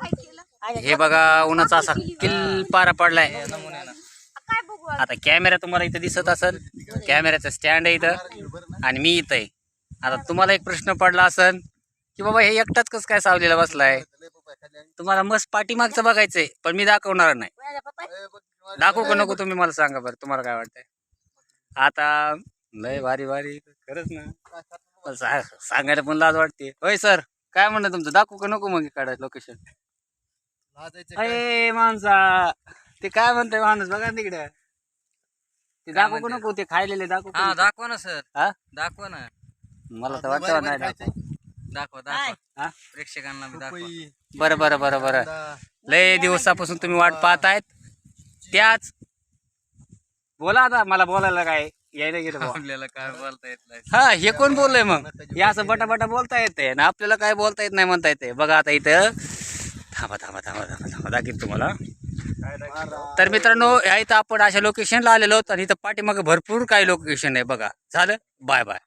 काय केलं हे बघा उन्हाचा असा किल पारा पडलाय. काय बघू आता? कॅमेरा तुम्हाला इथं दिसत असेल. कॅमेऱ्याचं स्टँड आहे इथं. आणि मी इथं आहे. आता तुम्हाला एक प्रश्न पडला असेल की बाबा हे एकटाच कसं काय सावलीला बसलाय? तुम्हाला मस्त पाठीमागचं बघायचंय पण मी दाखवणार नाही. दाखवू का नको तुम्ही मला सांगा बरं तुम्हाला काय वाटतंय? आता लय भारी भारी खरंच ना. सांगायला पण लाज वाटते. होय सर. काय म्हणणं तुमचं? दाखवू का नको मग काढा लोकेशन अरे माणसा ते काय म्हणतोय माणूस? बघा तिकडे. ते दाखवू का नको? ते खायलेले दाखवू का हा नको? दाखवा ना सर हा? दाखवा ना. मला तर वाटतं नाही दाखवू. दाखवा दाखवा. हा? प्रेक्षकांना बी दाखवा. बरं बरं बरं बरं. लय दिवसापासून तुम्ही वाट पाहतायत. त्याच बोला आता मला बोलायला काय यायला गेलं बुवा. आपल्याला काय बोलता येत नाही. हा हे कोण बोललंय मग? हे असं बटा बटा बोलता येते ना आपल्याला काय बोलता येत नाही म्हणता येते बघा आता इथं. थांबा थांबा थांबा थांबा थांबा दाखील तुम्हाला. तर मित्रांनो या इथं आपण अशा लोकेशनला आलेलो आहोत आणि इथं पाठीमागे भरपूर काही लोकेशन आहे बघा. झालं? Bye bye.